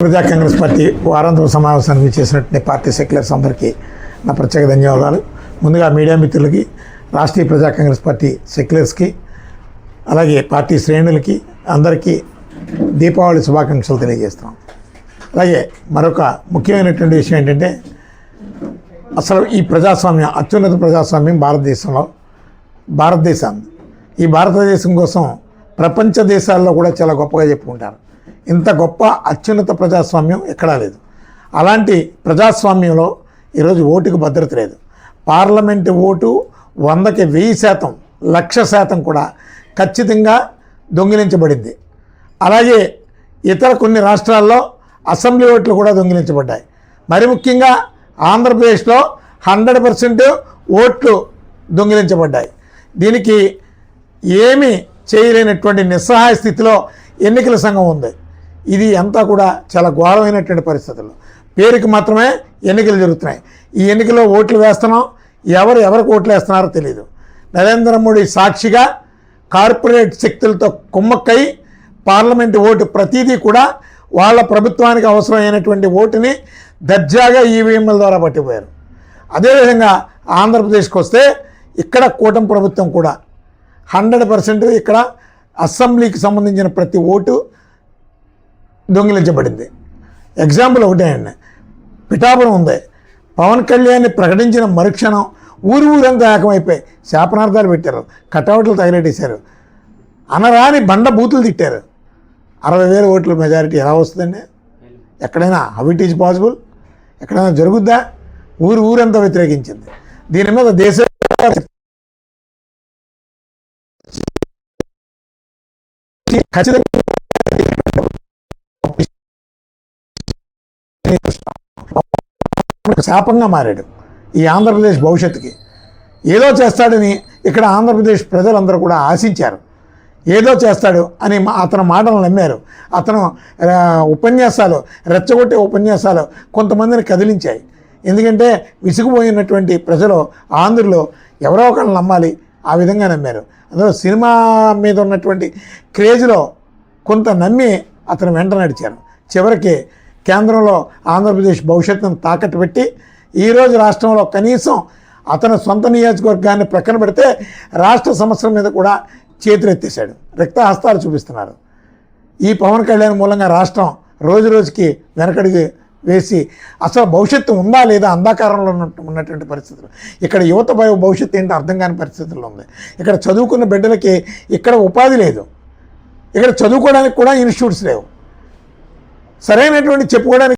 ప్రజా కాంగ్రెస్ పార్టీ వారాంతరం సమావేశానికి చేసినటువంటి పార్టీ సెక్యులర్స్ అందరికీ నా ప్రత్యేక ధన్యవాదాలు. ముందుగా మీడియా మిత్రులకి రాష్ట్రీయ ప్రజా కాంగ్రెస్ పార్టీ సెక్యులర్స్కి అలాగే పార్టీ శ్రేణులకి అందరికీ దీపావళి శుభాకాంక్షలు తెలియజేస్తున్నాం. అలాగే మరొక ముఖ్యమైనటువంటి విషయం ఏంటంటే అసలు ఈ ప్రజాస్వామ్యం అత్యున్నత ప్రజాస్వామ్యం భారతదేశంలో భారతదేశం. ఈ భారతదేశం కోసం ప్రపంచ దేశాల్లో కూడా చాలా గొప్పగా చెప్పుకుంటారు. ఇంత గొప్ప అత్యున్నత ప్రజాస్వామ్యం ఎక్కడా లేదు. అలాంటి ప్రజాస్వామ్యంలో ఈరోజు ఓటుకు భద్రత లేదు. పార్లమెంటు ఓటు వందకి వెయ్యి శాతం లక్ష శాతం కూడా ఖచ్చితంగా దొంగిలించబడింది. అలాగే ఇతర కొన్ని రాష్ట్రాల్లో అసెంబ్లీ ఓట్లు కూడా దొంగిలించబడ్డాయి. మరి ముఖ్యంగా ఆంధ్రప్రదేశ్లో హండ్రెడ్ పర్సెంట్ ఓట్లు దొంగిలించబడ్డాయి. దీనికి ఏమి చేయలేనటువంటి నిస్సహాయ స్థితిలో ఎన్నికల సంఘం ఉంది. ఇది అంతా కూడా చాలా ఘోరమైనటువంటి పరిస్థితులు. పేరుకి మాత్రమే ఎన్నికలు జరుగుతున్నాయి. ఈ ఎన్నికల్లో ఓట్లు వేస్తున్నాం. ఎవరు ఎవరికి ఓట్లు వేస్తున్నారో తెలియదు నరేంద్ర మోడీ సాక్షిగా కార్పొరేట్ శక్తులతో కుమ్మక్కై పార్లమెంటు ఓటు ప్రతిదీ కూడా వాళ్ళ ప్రభుత్వానికి అవసరమైనటువంటి ఓటుని దర్జాగా ఈవీఎంల ద్వారా పట్టిపోయారు. అదేవిధంగా ఆంధ్రప్రదేశ్కి వస్తే ఇక్కడ కూటమి ప్రభుత్వం కూడా హండ్రెడ్ పర్సెంట్ ఇక్కడ అసెంబ్లీకి సంబంధించిన ప్రతి ఓటు దొంగిలించబడింది. ఎగ్జాంపుల్ ఒకటే అండి. పిఠాపురం ఉంది. పవన్ కళ్యాణ్ని ప్రకటించిన మరుక్షణం ఊరు ఊరంతా ఏకమైపోయి శాపనార్థాలు పెట్టారు. కటౌట్లు తగిలెట్టేశారు అనరాని బండ బూతులు తిట్టారు. అరవై వేల ఓట్ల మెజారిటీ ఎలా వస్తుందండి? ఎక్కడైనా హౌ ఇట్ ఈజ్ పాసిబుల్? ఎక్కడైనా జరుగుద్దా? ఊరు ఊరంతా వ్యతిరేకించింది. దీని మీద దేశ ఖచ్చితంగా శాపంగా మారాడు ఈ ఆంధ్రప్రదేశ్ భవిష్యత్తుకి. ఏదో చేస్తాడని ఇక్కడ ఆంధ్రప్రదేశ్ ప్రజలందరూ కూడా ఆశించారు. ఏదో చేస్తాడు అని మా- అతని మాటలు నమ్మారు. అతను ఉపన్యాసాలు రెచ్చగొట్టే ఉపన్యాసాలు కొంతమందిని కదిలించాయి. ఎందుకంటే విసిగిపోయినటువంటి ప్రజలు ఆంధ్రులు ఎవరో ఒకరిని నమ్మాలి. ఆ విధంగా నమ్మారు. అందులో సినిమా మీద ఉన్నటువంటి క్రేజ్లో కొంత నమ్మి అతను వెంట నడిచారు. చివరికి కేంద్రంలో ఆంధ్రప్రదేశ్ భవిష్యత్తును తాకట్టు పెట్టి ఈరోజు రాష్ట్రంలో కనీసం అతని సొంత నియోజకవర్గాన్ని ప్రక్కన పెడితే రాష్ట్ర సమస్యల మీద కూడా చేతులెత్తేశాడు. రక్తహస్తాలు చూపిస్తున్నారు. ఈ పవన్ కళ్యాణ్ మూలంగా రాష్ట్రం రోజు రోజుకి వెనకడికి వేసి అసలు భవిష్యత్తు ఉందా లేదా అంధకారంలో ఉన్నట్టు ఉన్నటువంటి పరిస్థితులు. ఇక్కడ యువత భయ- భవిష్యత్తు ఏంటో అర్థం కాని పరిస్థితుల్లో ఉంది. ఇక్కడ చదువుకున్న బిడ్డలకి ఇక్కడ ఉపాధి లేదు. ఇక్కడ చదువుకోవడానికి కూడా ఇన్స్టిట్యూట్స్ లేవు. సరైనటువంటి చెప్పుకోవడానికి